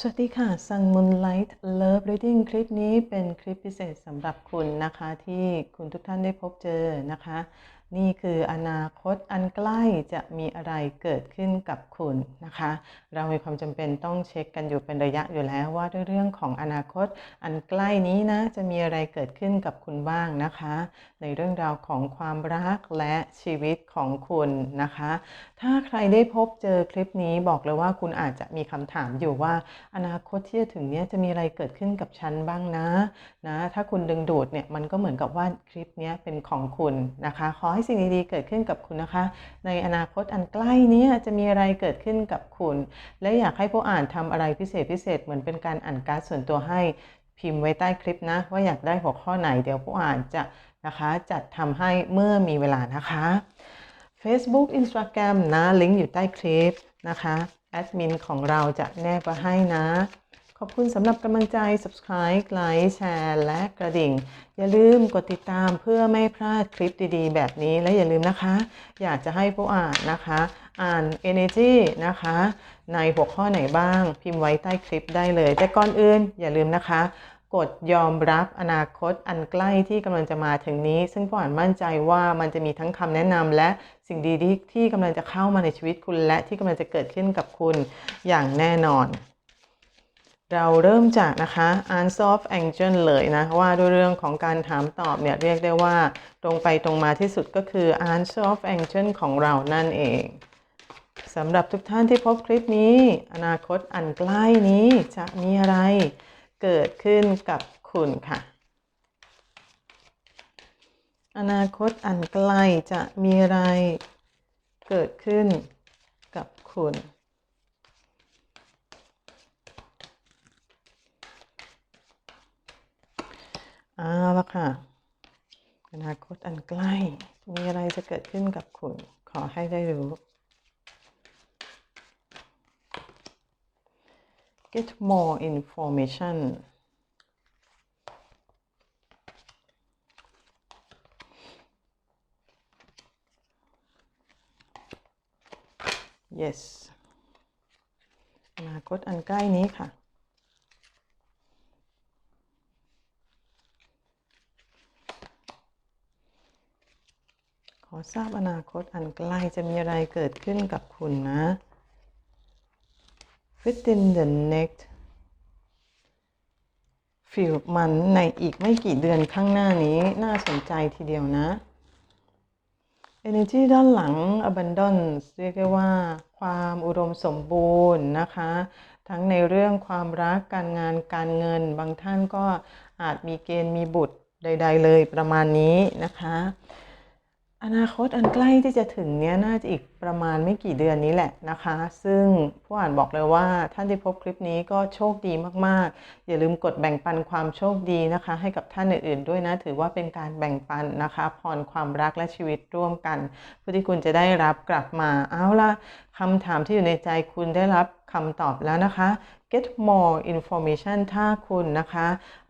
สวัสดีค่ะ สังมุนไลท์เลิฟเรดดิ้งคลิปนี้เป็นคลิปพิเศษสำหรับคุณนะคะ ที่คุณทุกท่านได้พบเจอนะคะ นี่คืออนาคตอันใกล้จะมีอะไรเกิดขึ้นกับคุณนะคะ เรามีความจำเป็นต้องเช็คกันอยู่เป็นระยะอยู่แล้วว่าด้วยเรื่องของอนาคตอันใกล้นี้นะจะมีอะไรเกิดขึ้นกับคุณบ้างนะคะ ในเรื่องราวของความรักและชีวิตของคุณนะคะ ถ้าใครได้พบเจอคลิปนี้บอกเลยว่าคุณอาจจะมีคำถามอยู่ว่า อนาคตที่จะถึงเนี้ยจะมีอะไรเกิดขึ้นกับฉันบ้างนะนะ ถ้าคุณดึงดูดเนี่ยมันก็เหมือนกับว่าคลิปนี้เป็นของคุณนะคะขอให้สิ่งดีๆเกิดขึ้นกับคุณนะคะ ในอนาคตอันใกล้นี้จะมีอะไรเกิดขึ้นกับคุณ และอยากให้ผู้อ่านทำอะไรพิเศษพิเศษเหมือนเป็นการอ่านการ์ดส่วนตัวให้พิมพ์ไว้ใต้คลิปนะ ว่าอยากได้หัวข้อไหนเดี๋ยวผู้อ่านจะนะคะจัดทำให้เมื่อมีเวลานะคะ Facebook Instagram นะลิงก์อยู่ใต้คลิปนะคะแอดมินของเราจะแนบไว้ให้นะ ขอบคุณสำหรับกำลังใจ subscribe ไลค์แชร์และกระดิ่ง อย่าลืมกดติดตามเพื่อไม่พลาดคลิปดีๆ แบบนี้และอย่าลืมนะคะ อยากจะให้ผู้อ่านนะคะ อ่าน Energy นะคะ ในหัวข้อไหนบ้าง พิมพ์ไว้ใต้คลิปได้เลย แต่ก่อนอื่นอย่าลืมนะคะ กดยอมรับอนาคตอันใกล้ที่กำลังจะมาถึงนี้ ซึ่งผู้อ่านมั่นใจว่ามันจะมีทั้งคำแนะนำและสิ่งดีๆที่กำลังจะเข้ามาในชีวิตคุณ และที่กำลังจะเกิดขึ้นกับคุณอย่างแน่นอน เราเริ่มจากนะคะ answer of angel เลยนะ ว่าด้วยเรื่องของการถามตอบเนี่ยเรียกได้ว่าตรงไปตรงมาที่สุดก็คือ answer of angel ของเรานั่นเองสำหรับทุกท่านที่พบคลิปนี้ อนาคตอันใกล้นี้จะมีอะไรเกิดขึ้นกับคุณค่ะ อนาคตอันใกล้จะมีอะไรเกิดขึ้นกับคุณ เอาละค่ะ อนาคตอันใกล้ มีอะไรจะเกิดขึ้นกับคุณ ขอให้ได้รู้ get more information yes อนาคตอันใกล้นี้ค่ะ อทราบอนาคตอันใกล้จะมีอะไรเกิดขึ้นกับคุณนะ within the next few months ในอีกไม่กี่เดือนข้างหน้านี้น่าสนใจทีเดียวนะ Energy ด้านหลัง Abundance เรียกได้ว่าความอุดมสมบูรณ์นะคะ ทั้งในเรื่องความรักการงานการเงิน บางท่านก็อาจมีเกณฑ์มีบุตรใด ๆ เลยประมาณนี้นะคะ อนาคตอันใกล้ที่จะถึงเนี้ยน่าจะอีกประมาณไม่กี่เดือนนี้แหละนะคะ ซึ่งผู้อ่านบอกเลยว่าท่านที่พบคลิปนี้ก็โชคดีมากๆ อย่าลืมกดแบ่งปันความโชคดีนะคะ ให้กับท่านอื่นๆด้วยนะ ถือว่าเป็นการแบ่งปันนะคะพรความรักและชีวิตร่วมกันเพื่อที่คุณจะได้รับกลับมาเอาละคำถามที่อยู่ในใจคุณได้รับคำตอบแล้วนะคะ get more information ถ้าคุณนะคะ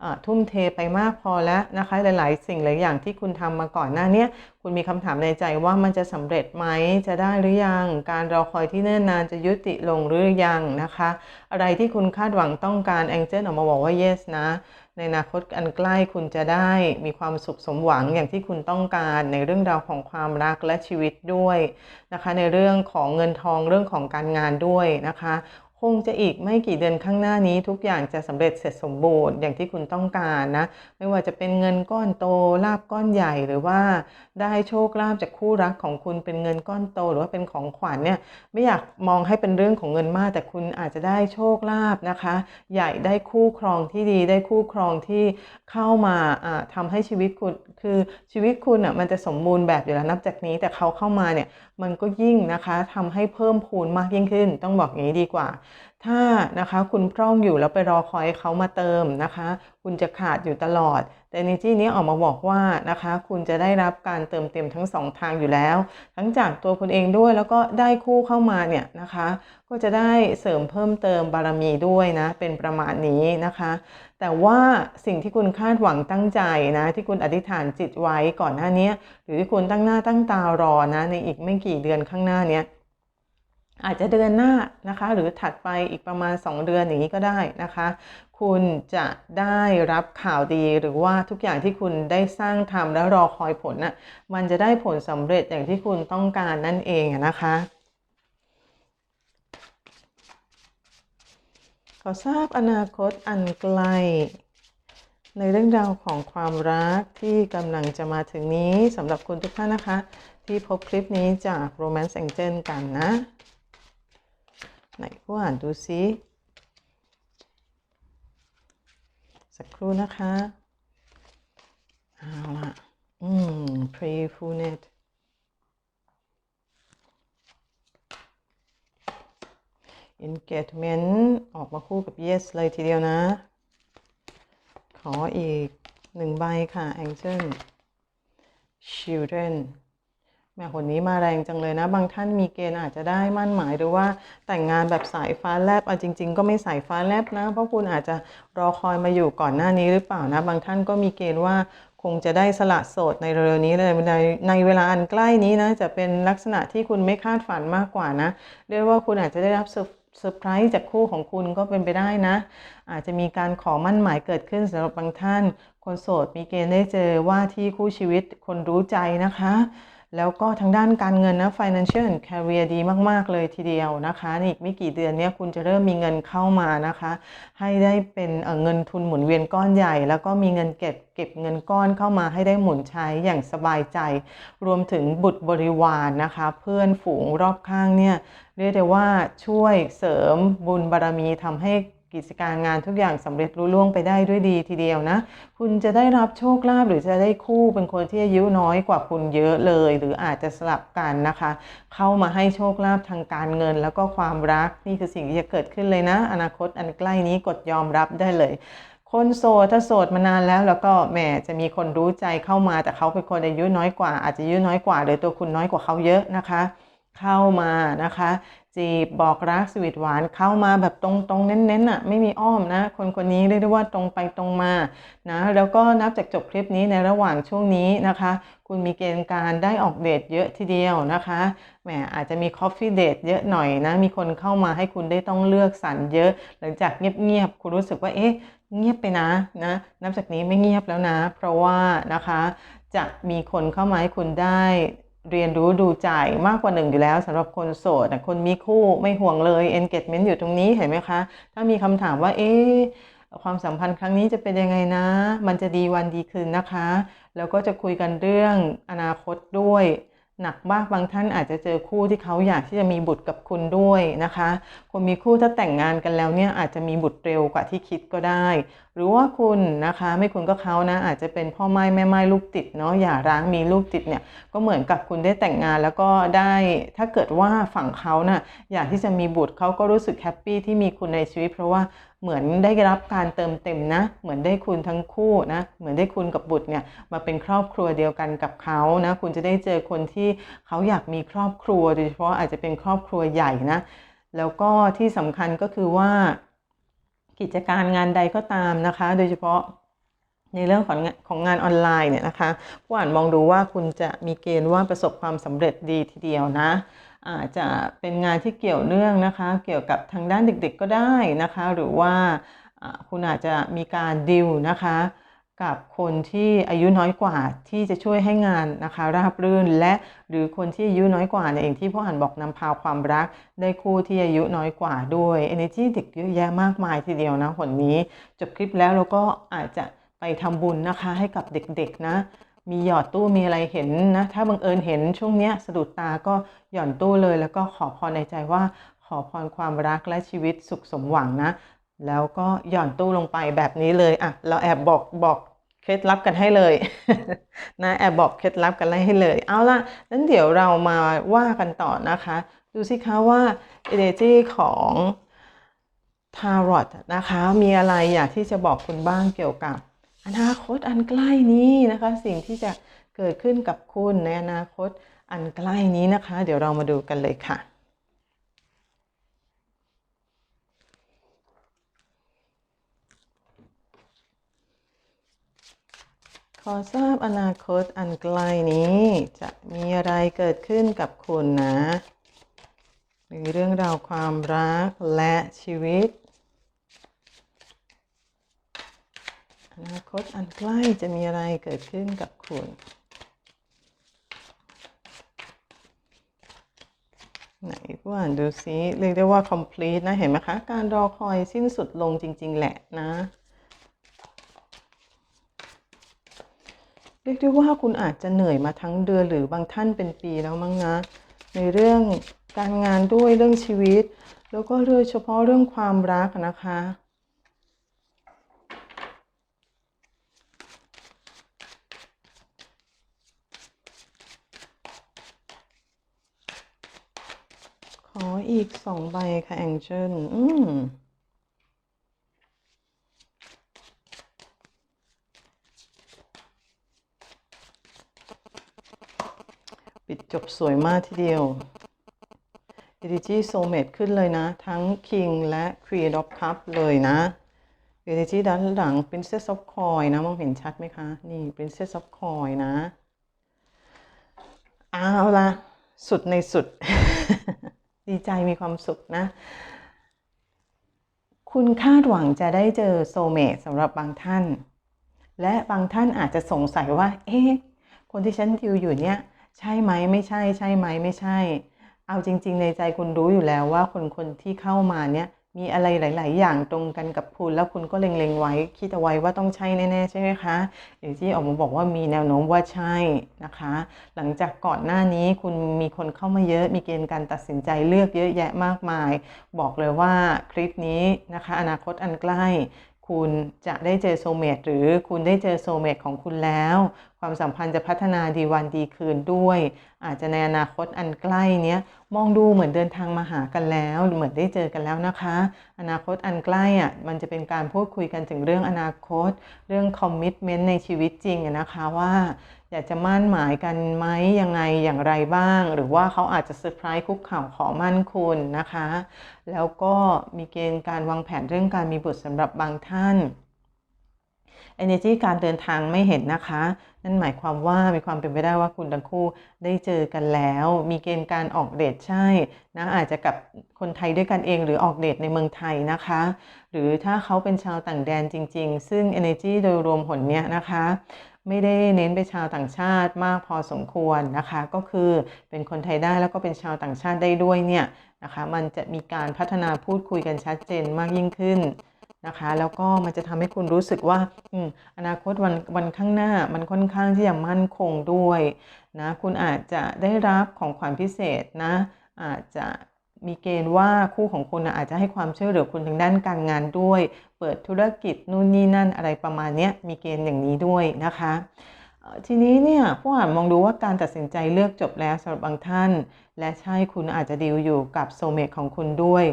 ะทุ่มเทไปมากพอแล้วนะคะหลาย ๆ สิ่งหลายอย่างที่คุณทำมาก่อนหน้านี้คุณมีคำถามในใจว่ามันจะสำเร็จไหมจะได้หรือยัง การรอคอยที่เนิ่นนานจะยุติลงหรือยังนะคะ อะไรที่คุณคาดหวังต้องการแองเจิลออกมาบอกว่า yes นะในอนาคตอันใกล้คุณจะได้มีความสุขสมหวังอย่างที่คุณต้องการในเรื่องราวของความรักและชีวิตด้วยนะคะ ในเรื่องของเงินทองเรื่องของการงานด้วยนะคะ งจะอีกไม่กี่เดือนข้างหน้านี้ทุกอย่างจะสำเร็จเสร็จสมบูรณ์อย่างที่คุณต้องการนะ ไม่ว่าจะเป็นเงินก้อนโตลาบก้อนใหญ่หรือว่าได้โชคลาภจากคู่รักของคุณเป็นเงินก้อนโต หรือว่าเป็นของขวัญเนี่ยไม่อยากมองให้เป็นเรื่องของเงินมาก แต่คุณอาจจะได้โชคลาภนะคะ ใหญ่ได้คู่ครองที่ดีได้คู่ครองที่เข้ามาทำให้ชีวิตคุณคือชีวิตคุณอะมันจะสมบูรณ์แบบอยู่แล้วนับจากนี้แต่เขาเข้ามาเนี่ย มันก็ยิ่งนะคะทำให้เพิ่มพูนมากยิ่งขึ้น ต้องบอกอย่างนี้ดีกว่า ถ้านะคะคุณพร่องอยู่แล้วไปรอคอยเขามาเติมนะคะ คุณจะขาดอยู่ตลอด แต่ในที่นี้ออกมาบอกว่านะคะ คุณจะได้รับการเติมเต็มทั้งสองทางอยู่แล้ว ทั้งจากตัวคุณเองด้วยแล้วก็ได้คู่เข้ามาเนี่ยนะคะ ก็จะได้เสริมเพิ่มเติมบารมีด้วยนะ เป็นประมาณนี้นะคะ แต่ว่าสิ่งที่คุณคาดหวังตั้งใจนะ ที่คุณอธิษฐานจิตไว้ก่อนหน้านี้หรือที่คุณตั้งหน้าตั้งตารอนะ ในอีกไม่กี่เดือนข้างหน้านี้อาจจะเดือนหน้านะคะ หรือถัดไปอีกประมาณ 2 เดือนอย่างนี้ก็ได้นะคะ คุณจะได้รับข่าวดีหรือว่าทุกอย่างที่คุณได้สร้างทำแล้วรอคอยผลน่ะมันจะได้ผลสำเร็จอย่างที่คุณต้องการนั่นเองนะคะ ขอทราบอนาคตอันไกล ในเรื่องราวของความรักที่กำลังจะมาถึงนี้สำหรับคุณทุกท่านนะคะ ที่พบคลิปนี้จาก Romance Angel กันนะ ไหนผู้อ่านดูซิ สักครู่นะคะ เอาละอืม prayfulness engagement ออกมาคู่กับ yes เลยทีเดียวนะ ขออีกหนึ่งใบค่ะ angel children แม่คนนี้มาแรงจังเลยนะ บางท่านมีเกณฑ์อาจจะได้มั่นหมายหรือว่าแต่งงานแบบสายฟ้าแลบเอาจริง ๆ ก็ไม่สายฟ้าแลบนะ เพราะคุณอาจจะรอคอยมาอยู่ก่อนหน้านี้หรือเปล่านะ บางท่านก็มีเกณฑ์ว่าคงจะได้สละโสดในเร็วๆนี้เลยในในเวลาอันใกล้นี้นะ จะเป็นลักษณะที่คุณไม่คาดฝันมากกว่านะเรียกว่าคุณอาจจะได้รับเซอร์ เซอร์ไพรส์จากคู่ของคุณก็เป็นไปได้นะ อาจจะมีการขอมั่นหมายเกิดขึ้นสำหรับบางท่าน คนโสดมีเกณฑ์ได้เจอว่าที่คู่ชีวิตคนรู้ใจนะคะ แล้วก็ทางด้านการเงินนะ financial and career ดีมาก ๆ เลยทีเดียวนะคะอีกไม่กี่เดือนเนี้ยคุณจะเริ่มมีเงินเข้ามานะคะ ให้ได้เป็นเเงินทุนหมุนเวียนก้อนใหญ่ แล้วก็มีเงินเก็บเก็บเงินก้อนเข้ามาให้ได้หมุนใช้อย่างสบายใจ รวมถึงบุตรบริวารนนะคะ เพื่อนฝูงรอบข้างเนี่ยเรียกได้ว่าช่วยเสริมบุญบารรมีทำให้ กิจการงานทุกอย่างสำเร็จรุ่ล่วงไปได้ด้วยดีทีเดียวนะ คุณจะได้รับโชคลาภหรือจะได้คู่เป็นคนที่อายุน้อยกว่าคุณเยอะเลย หรืออาจจะสลับกันนะคะ เข้ามาให้โชคลาภทางการเงิน แล้วก็ความรักนี่คือสิ่งที่จะเกิดขึ้นเลยนะ อนาคตอันใกล้นี้กดยอมรับได้เลยคนโสดถ้าโสดมานานแล้วแล้วก็แหมจะมีคนรู้ใจเข้ามาแต่เขาเป็นคนอายุน้อยกว่า อาจจะอายุน้อยกว่าหรือตัวคุณน้อยกว่าเขาเยอะนะคะ เข้ามานะคะ จีบบอกรักสวีทหวานเข้ามาแบบตรงๆ เน้นๆอะไม่มีอ้อมนะ คนคนนี้เรียกได้ว่าตรงไปตรงมานะแล้วก็นับจากจบคลิปนี้ในระหว่างช่วงนี้นะคะ คุณมีเกณฑ์การได้ออกเดทเยอะทีเดียวนะคะแหมอาจจะมีคอฟฟี่เดทเยอะหน่อยนะ มีคนเข้ามาให้คุณได้ต้องเลือกสรรเยอะ หลังจากเงียบๆคุณรู้สึกว่าเอ๊ะเงียบไปนะนะนับจากนี้ไม่เงียบแล้วนะ เพราะว่านะคะจะมีคนเข้ามาให้คุณได้ เรียนรู้ดูใจมากกว่าหนึ่งอยู่แล้วสำหรับคนโสดนะคนมีคู่ไม่ห่วงเลย engagement อยู่ตรงนี้เห็นไหมคะ ถ้ามีคำถามว่า เอ๊ความสัมพันธ์ครั้งนี้จะเป็นยังไงนะ มันจะดีวันดีคืนนะคะ แล้วก็จะคุยกันเรื่องอนาคตด้วยหนักมากบางท่านอาจจะเจอคู่ที่เขาอยากที่จะมีบุตรกับคุณด้วยนะคะ คนมีคู่ถ้าแต่งงานกันแล้วเนี่ยอาจจะมีบุตรเร็วกว่าที่คิดก็ได้ หรือว่าคุณนะคะไม่คุณก็เขานะอาจจะเป็นพ่อไม้แม่ไม้ลูกติดเนาะอย่าร้างมีลูกติดเนี่ยก็เหมือนกับคุณได้แต่งงานแล้วก็ได้ถ้าเกิดว่าฝั่งเขานะ่ะอยากที่จะมีบุตรเขาก็รู้สึกแฮปปี้ที่มีคุณในชีวิต เพราะว่าเหมือนได้รับการเติมเต็มนะ เหมือนได้คุณทั้งคู่นะเหมือนได้คุณกับบุตรเนี่ยมาเป็นครอบครัวเดียวกันกับเขานะคุณจะได้เจอคนที่เขาอยากมีครอบครัวโดยเฉพาะอาจจะเป็นครอบครัวใหญ่นะแล้วก็ที่สำคัญก็คือว่า กิจการงานใดก็ตามนะคะ โดยเฉพาะในเรื่องของของงานออนไลน์เนี่ยนะคะผู้อ่านมองดูว่าคุณจะมีเกณฑ์ว่าประสบความสำเร็จดีทีเดียวนะอาจจะเป็นงานที่เกี่ยวเนื่องนะคะ เกี่ยวกับทางด้านเด็กๆก็ได้นะคะ หรือว่าคุณอาจจะมีการดิวนะคะ กับคนที่อายุน้อยกว่าที่จะช่วยให้งานนะคะ ราบรื่นและหรือคนที่อายุน้อยกว่าเนี่ยเองที่พ่ออ่านบอกนำพาความรัก ได้คู่ที่อายุน้อยกว่าด้วย energy เด็กเยอะแยะมากมายทีเดียวนะผลนี้ จบคลิปแล้วเราก็อาจจะไปทำบุญนะคะให้กับเด็กๆนะมีหยอดตู้มีอะไรเห็นนะ ถ้าบังเอิญเห็นช่วงเนี้ยสะดุดตาก็หย่อนตู้เลย แล้วก็ขอพรในใจว่าขอพรความรักและชีวิตสุขสมหวังนะ แล้วก็หย่อนตู้ลงไปแบบนี้เลยอะเราแอบบอกบอกเคล็ดลับกันให้เลยนะแอบบอกเคล็ดลับกันให้เลย เอาล่ะนั้นเดี๋ยวเรามาว่ากันต่อนะคะ ดูสิคะว่า energy ของทารอตนะคะ มีอะไรอยากที่จะบอกคุณบ้างเกี่ยวกับ อนาคตอันใกล้นี้นะคะ สิ่งที่จะเกิดขึ้นกับคุณในอนาคตอันใกล้นี้นะคะ เดี๋ยวเรามาดูกันเลยค่ะ ขอทราบอนาคตอันไกลนี้ จะมีอะไรเกิดขึ้นกับคุณนะในถึงเรื่องราวความรักและชีวิต อนาคตอันใกล้จะมีอะไรเกิดขึ้นกับคุณ ไหนผู้อ่านดูซิเรียกได้ว่า complete นะ เห็นไหมคะ การรอคอยสิ้นสุดลงจริง ๆ แหละนะ เรียกได้ว่าคุณอาจจะเหนื่อยมาทั้งเดือนหรือบางท่านเป็นปีแล้วมั้งนะ ในเรื่องการงานด้วยเรื่องชีวิต แล้วก็โดยเฉพาะเรื่องความรักนะคะขออีกสองใบค่ะแองเจิลอืม จบสวยมากทีเดียว Energy Soulmate ขึ้นเลยนะ ทั้ง King และ Queen of Cup เลยนะ Energy ด้านหลัง Princess of Coin นะ มองเห็นชัดไหมคะ นี่ Princess of Coin นะ เอาละสุดในสุด ดีใจมีความสุขนะ คุณคาดหวังจะได้เจอโซเมตสำหรับบางท่าน และบางท่านอาจจะสงสัยว่า เอ๊ะ คนที่ฉันดิวอยู่เนี่ย ใช่ไหมไม่ใช่ ใช่ไหมไม่ใช่ เอาจริง ๆ ในใจคุณรู้อยู่แล้วว่าคนคนที่เข้ามาเนี่ยมีอะไรหลาย ๆ อย่างตรงกันกับคุณ แล้วคุณก็เล็งๆไว้คิดเอาไว้ว่าต้องใช่แน่ ๆ ใช่ไหมคะอย่างที่ออกมาบอกว่ามีแนวโน้มว่าใช่นะคะ หลังจากก่อนหน้านี้คุณมีคนเข้ามาเยอะ มีเกณฑ์การตัดสินใจเลือกเยอะแยะมากมาย บอกเลยว่าคลิปนี้นะคะ อนาคตอันใกล้ คุณจะได้เจอโซเมตหรือคุณได้เจอโซเมตของคุณแล้ว ความสัมพันธ์จะพัฒนาดีวันดีคืนด้วย อาจจะในอนาคตอันใกล้เนี้ยมองดูเหมือนเดินทางมาหากันแล้ว เหมือนได้เจอกันแล้วนะคะ อนาคตอันใกล้อะมันจะเป็นการพูดคุยกันถึงเรื่องอนาคต เรื่องคอมมิชเมนต์ในชีวิตจริงนะคะว่าอยากจะมั่นหมายกันไหมยังไงอย่างไรบ้าง หรือว่าเขาอาจจะเซอร์ไพรส์คุกเข่าขอมั่นคุณนะคะ แล้วก็มีเกณฑ์การวางแผนเรื่องการมีบุตรสำหรับบางท่าน energy การเดินทางไม่เห็นนะคะ นั่นหมายความว่ามีความเป็นไปได้ว่าคุณทั้งคู่ได้เจอกันแล้ว มีเกณฑ์การออกเดทใช่นะอาจจะกับคนไทยด้วยกันเองหรือออกเดทในเมืองไทยนะคะ หรือถ้าเขาเป็นชาวต่างแดนจริง ๆ ซึ่ง energy โดยรวมผลเนี้ยนะคะไม่ได้เน้นไปชาวต่างชาติมากพอสมควรนะคะ ก็คือเป็นคนไทยได้แล้วก็เป็นชาวต่างชาติได้ด้วยเนี่ยนะคะ มันจะมีการพัฒนาพูดคุยกันชัดเจนมากยิ่งขึ้น นะคะ แล้วก็มันจะทำให้คุณรู้สึกว่าออนาคตวันวันข้างหน้ามันค่อนข้างที่จะมั่นคงด้วยนะคุณอาจจะได้รับของขวัญพิเศษนะ อาจจะมีเกณฑ์ว่าคู่ของคุณอาจจะให้ความช่วยเหลือคุณทางด้านการงานด้วย เปิดธุรกิจนู่นนี่นั่นอะไรประมาณนี้มีเกณฑ์อย่างนี้ด้วยนะคะทีนี้เนี่ยผู้อ่านมองดูว่าการตัดสินใจเลือกจบแล้วสำหรับบางท่าน และใช่คุณอาจจะดีลอยู่กับโซเมตของคุณด้วย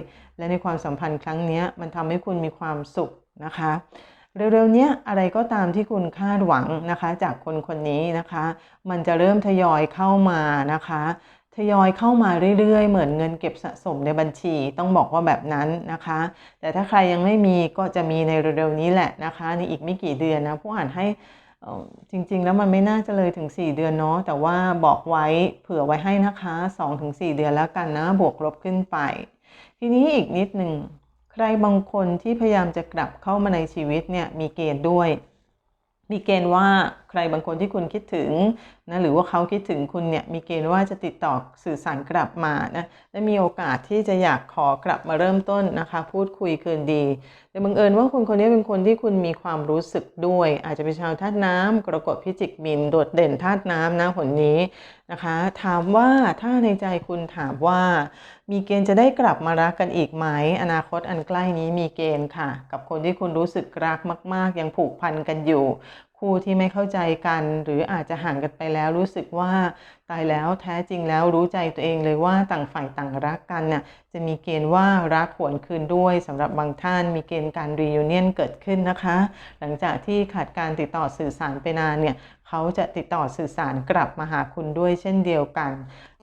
และในความสัมพันธ์ครั้งนี้มันทำให้คุณมีความสุขนะคะ เร็วๆนี้อะไรก็ตามที่คุณคาดหวังนะคะ จากคนคนนี้นะคะ มันจะเริ่มทยอยเข้ามานะคะทยอยเข้ามาเรื่อยๆ เหมือนเงินเก็บสะสมในบัญชี ต้องบอกว่าแบบนั้นนะคะ แต่ถ้าใครยังไม่มีก็จะมีในเร็วๆนี้แหละนะคะ ในอีกไม่กี่เดือนนะผู้อ่านให้จริงๆ แล้วมันไม่น่าจะเลยถึง 4 เดือนเนาะแต่ว่าบอกไว้เผื่อไว้ให้นะคะ 2-4 เดือนแล้วกันนะ บวกลบขึ้นไป ทีนี้อีกนิดหนึ่งใครบางคนที่พยายามจะกลับเข้ามาในชีวิตเนี่ยมีเกณฑ์ด้วย มีเกณฑ์ว่า ใครบางคนที่คุณคิดถึงนะหรือว่าเขาคิดถึงคุณเนี่ยมีเกณฑ์ว่าจะติดต่อสื่อสารกลับมานะและมีโอกาสที่จะอยากขอกลับมาเริ่มต้นนะคะ พูดคุยคืนดีแต่บังเอิญว่าคนคนนี้เป็นคนที่คุณมีความรู้สึกด้วย อาจจะเป็นชาวธาตุน้ำกรกฎพิจิกมินโดดเด่นธาตุน้ำนะผลนี้นะคะ ถามว่าถ้าในใจคุณถามว่า มีเกณฑ์จะได้กลับมารักกันอีกไหมอนาคตอันใกล้นี้มีเกณฑ์ค่ะ กับคนที่คุณรู้สึกรักมาก ๆ ยังผูกพันกันอยู่ คู่ที่ไม่เข้าใจกัน หรืออาจจะห่างกันไปแล้วรู้สึกว่าตายแล้วแท้จริงแล้วรู้ใจตัวเองเลยว่าต่างฝ่ายต่างรักกันน่ะจะมีเกณฑ์ว่ารักหวนคืนด้วยสำหรับบางท่านมีเกณฑ์การรีวิเนียนเกิดขึ้นนะคะ หลังจากที่ขาดการติดต่อสื่อสารไปนานเนี่ย เขาจะติดต่อสื่อสารกลับมาหาคุณด้วยเช่นเดียวกัน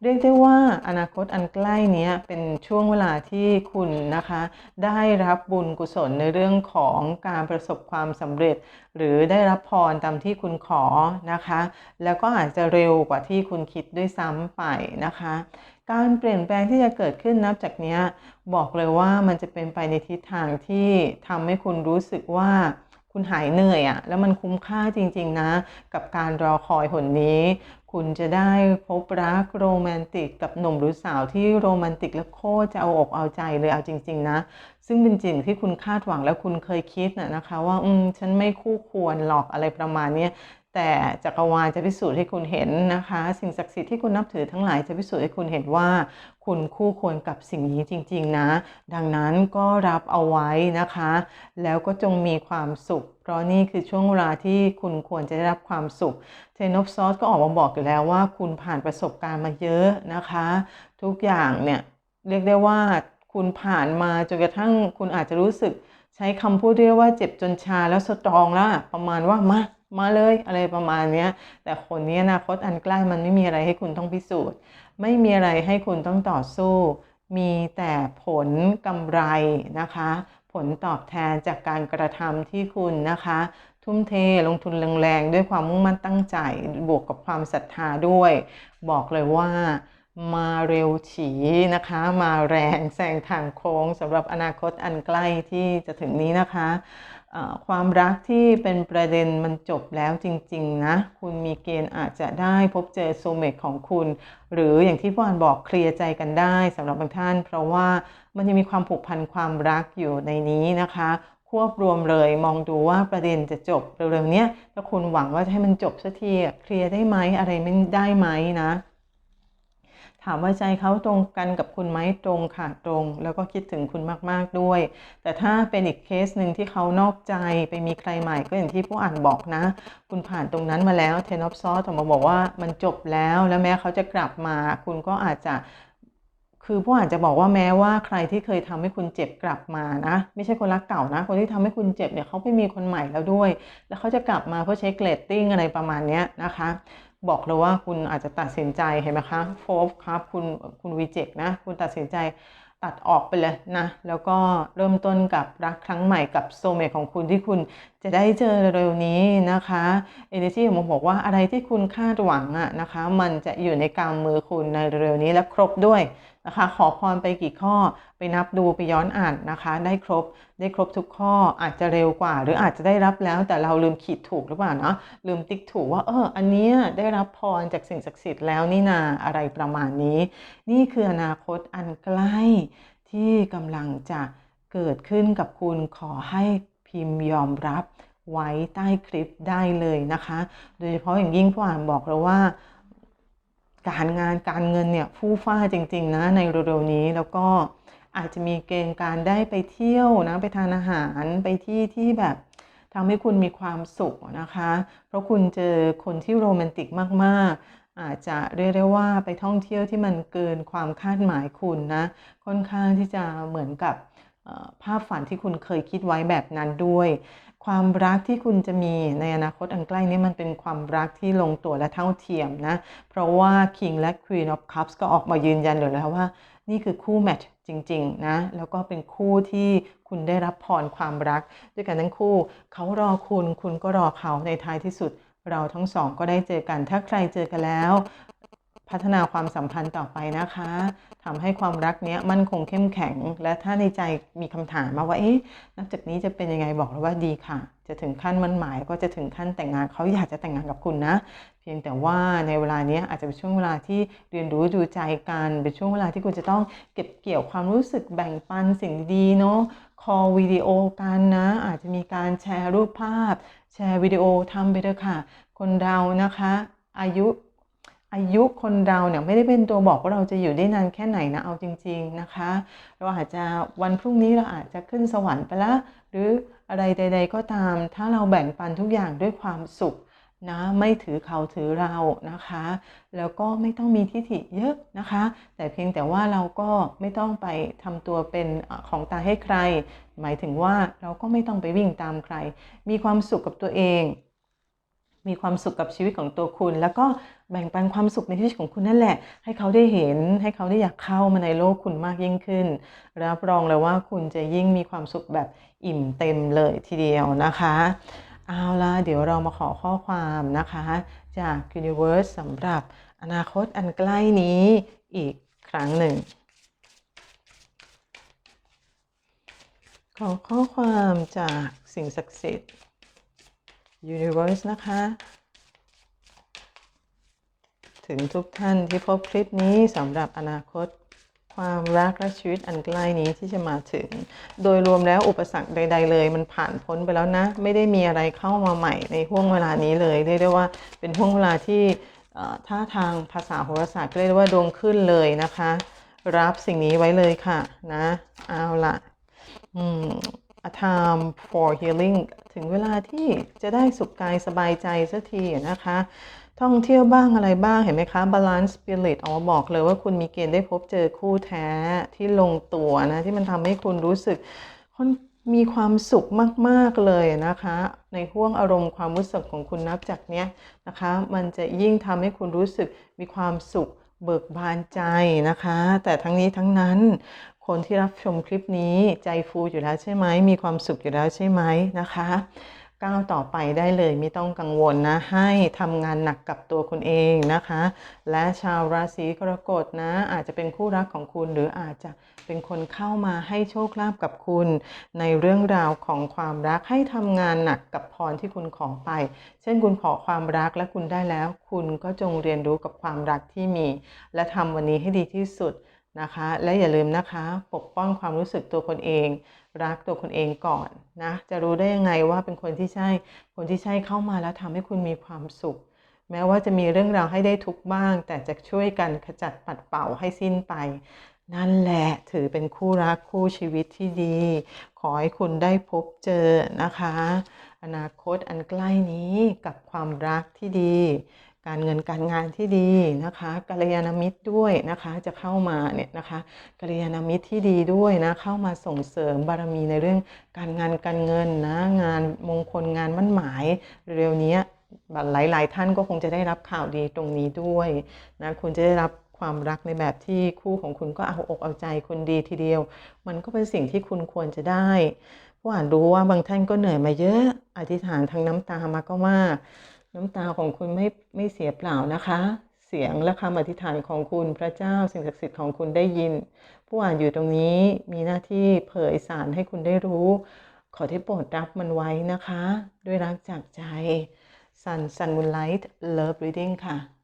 เรียกได้ว่าอนาคตอันใกล้นี้เป็นช่วงเวลาที่คุณนะคะ ได้รับบุญกุศลในเรื่องของการประสบความสำเร็จ หรือได้รับพรตามที่คุณขอนะคะ แล้วก็อาจจะเร็วกว่าที่คุณคิดด้วยซ้ำไปนะคะการเปลี่ยนแปลงที่จะเกิดขึ้นนับจากนี้บอกเลยว่ามันจะเป็นไปในทิศทางที่ทำให้คุณรู้สึกว่า คุณหายเหนื่อยอะแล้วมันคุ้มค่าจริง ๆ นะ กับการรอคอยหนนี้ คุณจะได้พบรักโรแมนติกกับหนุ่มหรือสาวที่โรแมนติกและโคตรจะเอาอกเอาใจเลยเอาจริง ๆ นะ ซึ่งเป็นจริงที่คุณคาดหวังแล้วคุณเคยคิดนะนะคะ ว่าอืมฉันไม่คู่ควรหรอกอะไรประมาณนี้ แต่จักรวาลจะพิสูจน์ให้คุณเห็นนะคะ สิ่งศักดิ์สิทธิ์ที่คุณนับถือทั้งหลายจะพิสูจน์ให้คุณเห็นว่า คุณคู่ควรกับสิ่งนี้จริง ๆ นะ ดังนั้นก็รับเอาไว้นะคะ แล้วก็จงมีความสุข เพราะนี่คือช่วงเวลาที่คุณควรจะได้รับความสุขเทนอฟซอสก็ออกมาบอกอยู่แล้วว่า คุณผ่านประสบการณ์มาเยอะนะคะ ทุกอย่างเนี่ยเรียกได้ว่าคุณผ่านมาจนกระทั่งคุณอาจจะรู้สึก ใช้คำพูดเรียกว่าเจ็บจนชาแล้วสตรองแล้วประมาณว่ามา มาเลยอะไรประมาณนี้แต่คนนี้อนาคตอันใกล้มันไม่มีอะไรให้คุณต้องพิสูจน์ ไม่มีอะไรให้คุณต้องต่อสู้ มีแต่ผลกำไรนะคะ ผลตอบแทนจากการกระทำที่คุณนะคะ ทุ่มเทลงทุนแรงๆด้วยความมุ่งมั่นตั้งใจ บวกกับความศรัทธาด้วย บอกเลยว่า มาเร็วฉีนะคะ มาแรงแซงทางโค้งสำหรับอนาคตอันใกล้ที่จะถึงนี้นะคะความรักที่เป็นประเด็นมันจบแล้วจริง ๆ นะ คุณมีเกณฑ์อาจจะได้พบเจอโซเมตของคุณ หรืออย่างที่พ่ออันบอกเคลียร์ใจกันได้สำหรับบางท่าน เพราะว่ามันยังมีความผูกพันความรักอยู่ในนี้นะคะ ควบรวมเลยมองดูว่าประเด็นจะจบเร็วๆเนี้ยถ้าคุณหวังว่าจะให้มันจบสักทีเคลียร์ได้ไหมอะไรไม่ได้ไหมนะ ถามว่าใจเขาตรงกันกับคุณไหมตรงค่ะตรง แล้วก็คิดถึงคุณมากๆด้วย แต่ถ้าเป็นอีกเคสหนึ่งที่เขานอกใจไปมีใครใหม่ก็อย่างที่ผู้อ่านบอกนะ คุณผ่านตรงนั้นมาแล้วเทนอฟซอสออกมาบอกว่ามันจบแล้ว แล้วแม้เขาจะกลับมา คุณก็อาจจะคือผู้อ่านจะบอกว่าแม้ว่าใครที่เคยทำให้คุณเจ็บกลับมานะ ไม่ใช่คนรักเก่านะ คนที่ทำให้คุณเจ็บเนี่ยเขาไปมีคนใหม่แล้วด้วย แล้วเขาจะกลับมาเพื่อเช็คเรตติ้งอะไรประมาณนี้นะคะ บอกเลยว่าคุณอาจจะตัดสินใจเห็นไหมคะโฟฟครับคุณคุณวีเจกนะ คุณตัดสินใจตัดออกไปเลยนะ แล้วก็เริ่มต้นกับรักครั้งใหม่กับโซเมตของคุณที่คุณจะได้เจอเร็วๆนี้นะคะเอเนจีผมบอกว่าอะไรที่คุณคาดหวังอะนะคะ มันจะอยู่ในกำมือคุณในเร็วๆนี้และครบด้วยนะคะ ขอพรไปกี่ข้อไปนับดูไปย้อนอ่านนะคะ ได้ครบได้ครบทุกข้ออาจจะเร็วกว่า หรืออาจจะได้รับแล้วแต่เราลืมขีดถูกหรือเปล่าเนาะลืมติ๊กถูกว่าเอออันเนี้ยได้รับพรจากสิ่งศักดิ์สิทธิ์แล้วนี่นาอะไรประมาณนี้ นี่คืออนาคตอันใกล้ที่กำลังจะเกิดขึ้นกับคุณขอให้ พิมพ์ยอมรับไว้ใต้คลิปได้เลยนะคะ โดยเฉพาะอย่างยิ่งผู้อ่านบอกเราว่า การงานการเงินเนี่ยฟู่ฟ้าจริง ๆ นะในเร็วๆนี้แล้วก็อาจจะมีเกณฑ์การได้ไปเที่ยวนะไปทานอาหารไปที่ที่แบบทำให้คุณมีความสุขนะคะ เพราะคุณเจอคนที่โรแมนติกมากๆ อาจจะเรียกได้ว่าไปท่องเที่ยวที่มันเกินความคาดหมายคุณนะ ค่อนข้างที่จะเหมือนกับ ภาพฝันที่คุณเคยคิดไว้แบบนั้นด้วย ความรักที่คุณจะมีในอนาคตอันใกล้นี้มันเป็นความรักที่ลงตัวและเท่าเทียมนะ เพราะว่า King และ Queen of Cups ก็ออกมายืนยันอยู่แล้วว่า นี่คือคู่แมทจริงๆนะ แล้วก็เป็นคู่ที่คุณได้รับพรความรัก ด้วยกันทั้งคู่ เขารอคุณคุณก็รอเขาในท้ายที่สุด เราทั้งสองก็ได้เจอกันถ้าใครเจอกันแล้ว พัฒนาความสัมพันธ์ต่อไปนะคะทำให้ความรักเนี้ยมั่นคงเข้มแข็ง และถ้าในใจมีคำถามมาว่าเอ๊ะนับจากนี้จะเป็นยังไงบอกเลยว่าดีค่ะ จะถึงขั้นมั่นหมาย ก็จะถึงขั้นแต่งงานเขาอยากจะแต่งงานกับคุณนะ เพียงแต่ว่าในเวลานี้อาจจะเป็นช่วงเวลาที่เรียนรู้ดูใจกันเป็นช่วงเวลาที่คุณจะต้องเก็บเกี่ยวความรู้สึกแบ่งปันสิ่งดีเนาะคอลวิดีโอกันนะ อาจจะมีการแชร์รูปภาพ แชร์วิดีโอทำไปเถอะค่ะ คนเรานะคะ อายุ อายุคนเราเนี่ยไม่ได้เป็นตัวบอกว่าเราจะอยู่ได้นานแค่ไหนนะเอาจริง ๆนะคะ เราอาจจะวันพรุ่งนี้เราอาจจะขึ้นสวรรค์ไปละหรืออะไรใด ๆ ก็ตาม ถ้าเราแบ่งปันทุกอย่างด้วยความสุขนะไม่ถือเขาถือเรานะคะ แล้วก็ไม่ต้องมีทิฐิเยอะนะคะ แต่เพียงแต่ว่าเราก็ไม่ต้องไปทำตัวเป็นของตาให้ใคร หมายถึงว่าเราก็ไม่ต้องไปวิ่งตามใคร มีความสุขกับตัวเอง มีความสุขกับชีวิตของตัวคุณ แล้วก็แบ่งปันความสุขในชีวิตของคุณนั่นแหละ ให้เขาได้เห็นให้เขาได้อยากเข้ามาในโลกคุณมากยิ่งขึ้น รับรองเลยว่าคุณจะยิ่งมีความสุขแบบอิ่มเต็มเลยทีเดียวนะคะเอาล่ะเดี๋ยวเรามาขอข้อความนะคะ จาก Universe สำหรับอนาคตอันใกล้นี้อีกครั้งหนึ่ง ขอข้อความจากสิ่งศักดิ์สิทธิ์ Universe นะคะ ถึงทุกท่านที่พบคลิปนี้สำหรับอนาคต ความรักและชีวิตอันใกล้นี้ที่จะมาถึง โดยรวมแล้วอุปสรรคใด ๆ เลย มันผ่านพ้นไปแล้วนะ ไม่ได้มีอะไรเข้ามาใหม่ในห่วงเวลานี้เลยเรียกได้ว่าเป็นห่วงเวลาที่เอ่าทางภาษาโหราศาสตร์ก็เรียกว่าดวงขึ้นเลยนะคะ รับสิ่งนี้ไว้เลยค่ะนะ เอาละอืม a time for healing ถึงเวลาที่จะได้สุขกายสบายใจสักทีนะคะ ท่องเที่ยวบ้างอะไรบ้างเห็นไหมคะ balance spirit อ๋อบอกเลยว่าคุณมีเกณฑ์ได้พบเจอคู่แท้ที่ลงตัวนะ ที่มันทำให้คุณรู้สึกค่อนมีความสุขมาก ๆ เลยนะคะ ในห่วงอารมณ์ความรู้สึกของคุณนับจากเนี้ยนะคะ มันจะยิ่งทำให้คุณรู้สึกมีความสุขเบิกบานใจนะคะ แต่ทั้งนี้ทั้งนั้น คนที่รับชมคลิปนี้ใจฟูอยู่แล้วใช่ไหม มีความสุขอยู่แล้วใช่ไหมนะคะก้าวต่อไปได้เลยไม่ต้องกังวลนะ ให้ทำงานหนักกับตัวคุณเองนะคะ และชาวราศีกรกฎนะ อาจจะเป็นคู่รักของคุณหรืออาจจะเป็นคนเข้ามาให้โชคลาภกับคุณ ในเรื่องราวของความรักให้ทำงานหนักกับพรที่คุณขอไป เช่นคุณขอความรักและคุณได้แล้ว คุณก็จงเรียนรู้กับความรักที่มี และทำวันนี้ให้ดีที่สุด นะคะ และอย่าลืมนะคะ ปกป้องความรู้สึกตัวคนเอง รักตัวคนเองก่อนนะ จะรู้ได้ยังไงว่าเป็นคนที่ใช่ คนที่ใช่เข้ามาแล้วทำให้คุณมีความสุข แม้ว่าจะมีเรื่องราวให้ได้ทุกข์บ้าง แต่จะช่วยกันขจัดปัดเป่าให้สิ้นไป นั่นแหละถือเป็นคู่รักคู่ชีวิตที่ดี ขอให้คุณได้พบเจอนะคะ อนาคตอันใกล้นี้กับความรักที่ดี การเงินการงานที่ดีนะคะกัลยาณมิตรด้วยนะคะจะเข้ามาเนี่ยนะคะกัลยาณมิตรที่ดีด้วยนะเข้ามาส่งเสริมบารมีในเรื่องการงานการเงินนะงานมงคลงานมั่นหมายเร็วนี้หลาย ๆ ท่านก็คงจะได้รับข่าวดีตรงนี้ด้วยนะคุณจะได้รับความรักในแบบที่คู่ของคุณก็เอาอกเอาใจคุณดีทีเดียว มันก็เป็นสิ่งที่คุณควรจะได้เพราะอ่านรู้ว่าบางท่านก็เหนื่อยมาเยอะอธิษฐานทางน้ำตามาก็มาก น้ำตาของคุณไม่ไม่เสียเปล่านะคะ เสียงและคำอธิษฐานของคุณพระเจ้าสิ่งศักดิ์สิทธิ์ของคุณได้ยิน ผู้อ่านอยู่ตรงนี้มีหน้าที่เผยสารให้คุณได้รู้ ขอที่โปรดรับมันไว้นะคะ ด้วยรักจากใจสันสันมูลไลท์เลิฟรีดิ้งค่ะ